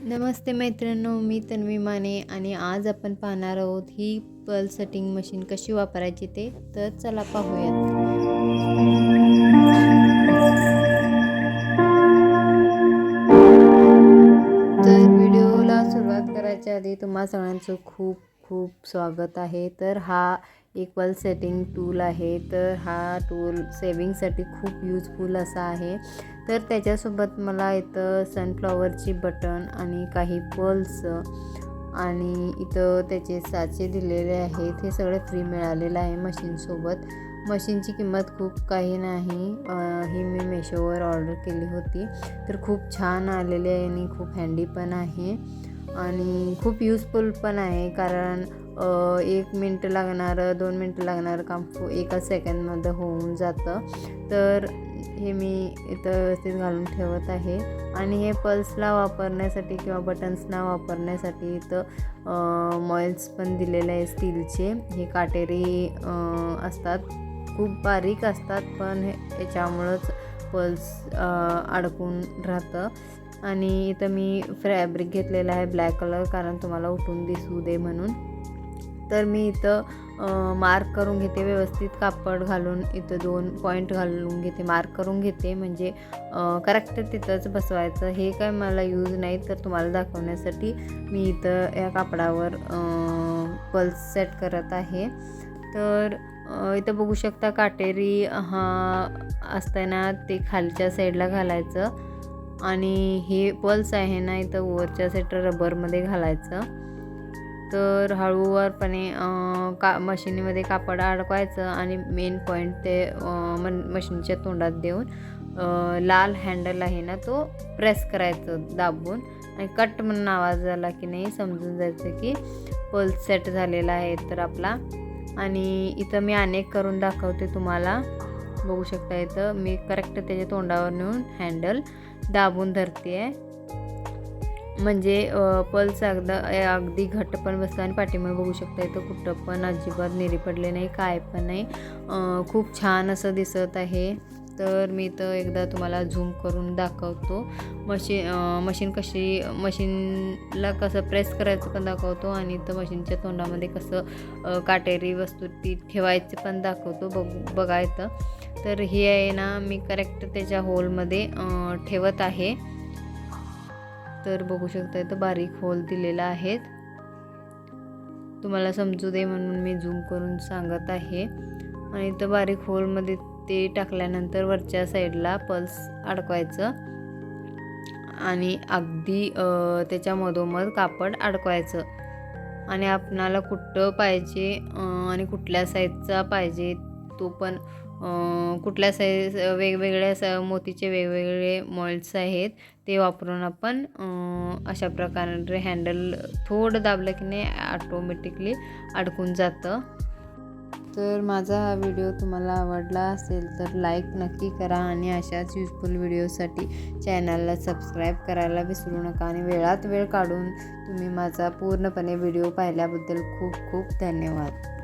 नमस्ते मैत्रिणींनो मी तन्वी माने आणि आज आपण पाहणार आहोत ही पल सेटिंग मशीन कशी वापरायची ते. तर चला पाहूयात. तर व्हिडिओला सुरुवात करायच्या आधी तुम्हा सगळ्यांचं खूप खूप स्वागत आहे. तर हा एक पल सेटिंग टूल आहे. तर हा टूल सेविंगसाठी खूप यूजफुल असा आहे. तर त्याच्यासोबत मला इथं सनफ्लॉवरची बटन आणि काही पल्स आणि इथं त्याचे साचे दिलेले आहेत. हे सगळे फ्री मिळालेलं आहे मशीनसोबत मशीनची किंमत खूप काही नाही. ही मी मेशोवर ऑर्डर केली होती. तर खूप छान आलेली आहे आणि खूप हँडी पण आहे. आणि खूप यूजफुल पण आहे कारण एक मिनटं लागणारं दोन मिनटं लागणारं काम एका सेकंदमध्ये होऊन जातं. तर हे मी इथं व्यवस्थित घालून ठेवत आहे. आणि हे पल्सला वापरण्यासाठी किंवा बटन्सना वापरण्यासाठी इथं मॉइल्स पण दिलेले आहे स्टीलचे. हे काटेरी असतात. खूप बारीक असतात पण हे याच्यामुळंच पल्स अडकून राहतं. आणि इथं मी फॅब्रिक घेतलेलं आहे ब्लॅक कलर कारण तुम्हाला उठून दिसू दे म्हणून. तर मी इथं मार्क करून घेते व्यवस्थित कापड घालून. इथं दोन पॉईंट घालून घेते मार्क करून घेते. म्हणजे करेक्ट तिथंच बसवायचं. हे काय मला यूज नाही तर तुम्हाला दाखवण्यासाठी मी इथं या कापडावर पल्स सेट करत आहे. तर इथं बघू शकता काटेरी हा असताना ते खालच्या साईडला घालायचं. आणि हे पल्स आहे ना इथं वरच्या साईडला रबरमध्ये घालायचं. तर हळूवारपणे का मशिनीमध्ये कापड अडकवायचं आणि मेन पॉईंट ते मन मशीनच्या तोंडात देऊन लाल हँडल आहे ना तो प्रेस करायचं दाबून आणि कट म्हणून आवाज आला की नाही समजून जायचं की पल्स सेट झालेला आहे तर आपला. आणि इथं मी अनेक करून दाखवते तुम्हाला. बघू शकता इथं मी करेक्ट त्याच्या तोंडावर नेऊन हँडल दाबून धरते आहे म्हणजे पल्स अगदा अगदी घट्ट पण बसतो आणि पाठीमागे बघू शकता इथं कुठं पण अजिबात निरी पडले नाही काय पण नाही. खूप छान असं दिसत आहे. तर मी तर एकदा तुम्हाला झूम करून दाखवतो. मशीन मशीन कशी मशीनला कसं प्रेस करायचं पण दाखवतो आणि तर मशीनच्या तोंडामध्ये कसं काटेरी वस्तू ती ठेवायचं पण दाखवतो बघू बघायचं. तर हे आहे ना मी करेक्ट त्याच्या होलमध्ये ठेवत आहे. तर बघू शकता इथं बारीक होल दिलेला आहेत. तुम्हाला समजू दे म्हणून मी झूम करून सांगत आहे. आणि इथं बारीक होलमध्ये ते टाकल्यानंतर वरच्या साईडला पल्स अडकवायचं. आणि अगदी त्याच्या मधोमध कापड अडकवायचं. आणि आपणाला कुठं पाहिजे आणि कुठल्या साईजचा पाहिजे तो पण कुठल्या साईज वेगवेगळ्या स मोतीचे वेगवेगळे मॉल्स आहेत ते वापरून आपण अशा प्रकारे हँडल थोडं दाबलं की नाही ऑटोमॅटिकली अडकून जातं. तर माझा हा व्हिडिओ तुम्हाला आवडला असेल तर लाईक नक्की करा आणि अशाच युजफुल व्हिडिओसाठी चॅनलला सबस्क्राईब करायला विसरू नका आणि वेळात वेळ काढून तुम्ही माझा पूर्णपणे व्हिडिओ पाहिल्याबद्दल खूप खूप धन्यवाद.